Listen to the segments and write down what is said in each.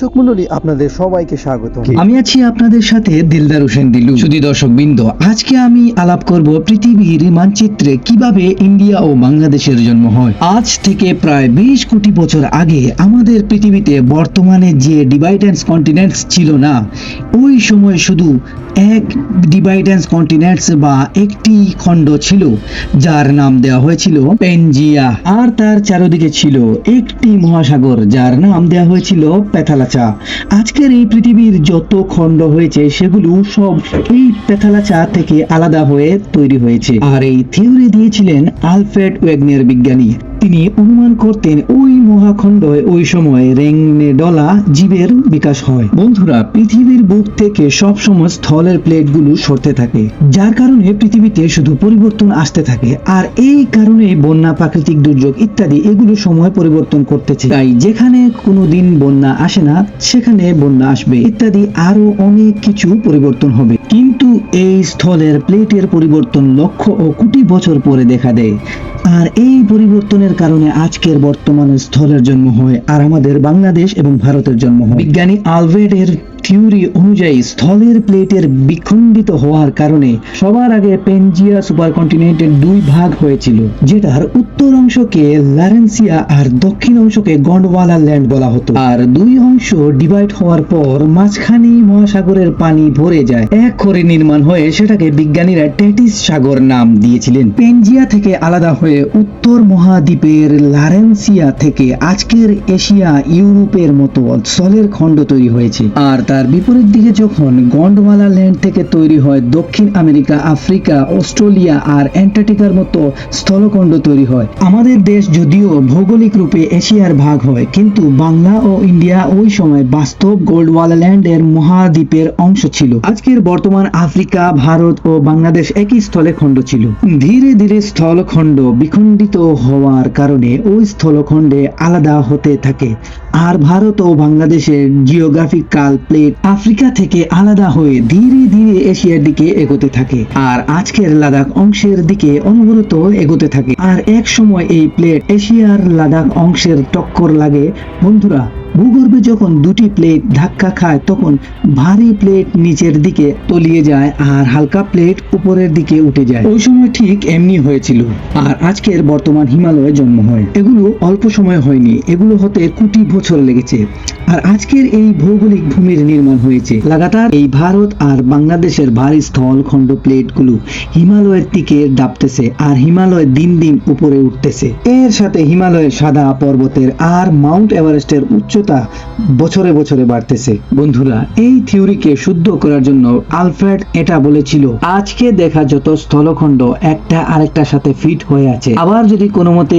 দর্শক মন্ডলী, আপনাদের সবাইকে স্বাগত। আমি আছি আপনাদের সাথে দিলদার হোসেন দিলু শুধু দর্শক বৃন্দ, আজকে আমি আলাপ করব পৃথিবীর মানচিত্রে কীভাবে ইন্ডিয়া ও বাংলাদেশের জন্ম হয়। আজ থেকে প্রায় বিশ কোটি বছর আগে আমাদের পৃথিবীতে বর্তমানে যে ডিভাইডেন্স কন্টিনেন্টস ছিল না, ওই সময় শুধু এক ডিভাইডেন্স কন্টিনেন্টস বা একটি খণ্ড ছিল, যার নাম দেওয়া হয়েছিল পেনজিয়া আর তার চারদিকে ছিল একটি মহাসাগর, যার নাম দেওয়া হয়েছিল প্যাথালাচা আজকের এই পৃথিবীর যত খণ্ড হয়েছে, সেগুলো সব এই প্যাথালাচা থেকে আলাদা হয়ে তৈরি হয়েছে। আর এই থিওরি দিয়েছিলেন আলফ্রেড ওয়েগনের বিজ্ঞানী। তিনি অনুমান করতেন ওই মহাখণ্ড ওই সময় ডলা জীবের বিকাশ হয়। বন্ধুরা, পৃথিবীর বুক থেকে সবসময় স্থলের প্লেটগুলো সরতে থাকে, যার কারণে পৃথিবীতে শুধু পরিবর্তন আসতে থাকে, আর এই কারণে বন্যা, প্রাকৃতিক দুর্যোগ ইত্যাদি এগুলো সময় পরিবর্তন করতেছে। তাই যেখানে কোনো দিন বন্যা আসে না, সেখানে বন্যা আসবে, ইত্যাদি আরও অনেক কিছু পরিবর্তন হবে। কিন্তু এই স্থলের প্লেটের পরিবর্তন লক্ষ ও কোটি বছর পরে দেখা দেয়। আর এই পরিবর্তনের কারণে আজকের বর্তমানে স্থলের জন্ম হয় আর আমাদের বাংলাদেশ এবং ভারতের জন্ম হয়। বিজ্ঞানী আলভেডের থিওরি অনুযায়ী স্থলের প্লেটের বিখণ্ডিত হওয়ার কারণে সবার আগে পেনজিয়া সুপার কন্টিনেন্টের দুই ভাগ হয়েছিল, যেটার উত্তর অংশকে লারেন্সিয়া আর দক্ষিণ অংশকে গন্ডওয়ালা ল্যান্ড বলা হতো। আর দুই অংশ ডিভাইড হওয়ার পর মাঝখানে মহাসাগরের পানি ভরে যায়। এক করে নির্মাণ হয়ে সেটাকে বিজ্ঞানীরা টেটিস সাগর নাম দিয়েছিলেন। পেনজিয়া থেকে আলাদা হয়ে উত্তর মহাদ্বীপের লারেন্সিয়া থেকে আজকের এশিয়া ইউরোপের মতো স্থলের খণ্ড তৈরি হয়েছে। আর তার বিপরীত দিকে যখন গন্ডওয়ালা ল্যান্ড থেকে তৈরি হয়, দক্ষিণ আমেরিকা, আফ্রিকা, অস্ট্রেলিয়া আর অ্যান্টার্কটিকার মতো স্থলখণ্ড তৈরি হয়। আমাদের দেশ যদিও ভৌগোলিক রূপে এশিয়ার ভাগ হয়, কিন্তু বাংলা ও ইন্ডিয়া ওই সময় বাস্তব গোল্ডওয়ালা ল্যান্ডের মহাদ্বীপের অংশ ছিল। আজকের বর্তমান আফ্রিকা, ভারত ও বাংলাদেশ একই স্থলে খণ্ড ছিল। ধীরে ধীরে স্থলখণ্ড বিখণ্ডিত হওয়ার কারণে ওই স্থলখণ্ডে আলাদা হতে থাকে। আর ভারত ও বাংলাদেশের জিওগ্রাফিক কাল প্লেট আফ্রিকা থেকে আলাদা হয়ে ধীরে ধীরে এশিয়ার দিকে এগোতে থাকে। আর আজকের লাদাখ অংশের দিকে অনবরত এগোতে থাকে। আর এক সময় এই প্লেট এশিয়ার লাদাখ অংশের টক্কর লাগে। বন্ধুরা ভূগর্ভে যখন দুটি প্লেট ধাক্কা খায়, তখন ভারী প্লেট নিচের দিকে তলিয়ে যায় আর হালকা প্লেট উপরের দিকে উঠে যায়। ওই সময় ঠিক এমনি হয়েছিল। আর আজকের বর্তমান হিমালয়ে জন্ম হয়। এগুলো অল্প সময় হয়নি। এগুলো হতে কোটি বছর লেগেছে। আর আজকের এই ভৌগোলিক ভূমির নির্মাণ হয়েছে। লাগাতার এই ভারত আর বাংলাদেশের ভারী স্থল খণ্ড প্লেটগুলো হিমালয়ের দিকে ডাবতেছে আর হিমালয় দিন দিন উপরে উঠতেছে। এর সাথে হিমালয়ের সাদা পর্বতের আর মাউন্ট এভারেস্টের উচ্চতা বছরে বছরে বাড়তেছে। বন্ধুরা, এই থিওরিকে শুদ্ধ করার জন্য আলফ্রেড এটা বলেছিল, আজকে দেখা যত স্থলখণ্ড একটা আরেকটার সাথে ফিট হয়ে আছে। আবার যদি কোনো মতে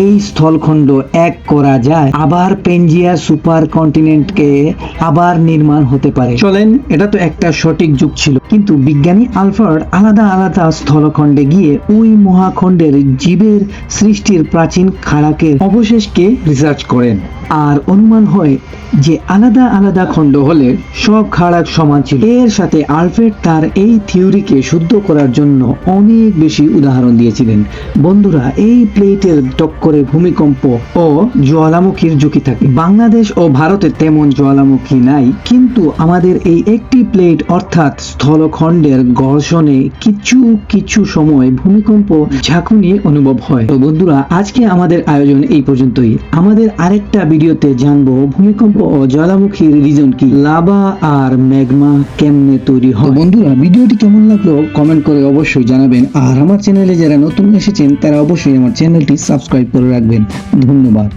এই স্থলখণ্ড এক করা যায়, আবার পেনজিয়া সুপার কন্টিনেন্টকে আবার নির্মাণ হতে পারে। চলেন, এটা তো একটা সঠিক যুগ ছিল। কিন্তু বিজ্ঞানী আলফার্ড আলাদা আলাদা স্থলখণ্ডে গিয়ে ওই মহাখণ্ডের জীবের সৃষ্টির প্রাচীন খাড়াকের অবশেষকে রিসার্চ করেন। আর অনুমান হয় যে আলাদা আলাদা খণ্ড হলে সব খাড়াক সমান ছিল। এর সাথে আলফ্রেড তার এই থিওরিকে শুদ্ধ করার জন্য অনেক বেশি উদাহরণ দিয়েছিলেন। বন্ধুরা, এই প্লেটের টক্করে ভূমিকম্প ও জ্বালামুখীর ঝুঁকি থাকে। বাংলাদেশ ও ভারতে তেমন জ্বালামুখী নাই, কিন্তু আমাদের এই একটি প্লেট অর্থাৎ স্থলখণ্ডের ঘর্ষণে কিছু কিছু সময় ভূমিকম্প ঝাঁকুনি অনুভব হয়। তো বন্ধুরা, আজকে আমাদের আয়োজন এই পর্যন্তই। আমাদের আরেকটা ভিডিওতে জানব ভূমিকম্প ও জ্বালামুখীর রিজন কি? লাভা আর ম্যাগমা কেমনে তৈরি হয়? বন্ধুরা, ভিডিওটি কেমন লাগল কমেন্ট করে অবশ্যই জানাবেন। আর আমার চ্যানেলে যারা নতুন এসেছেন, তারা অবশ্যই আমার চ্যানেলটি সাবস্ক্রাইব করে রাখবেন। ধন্যবাদ.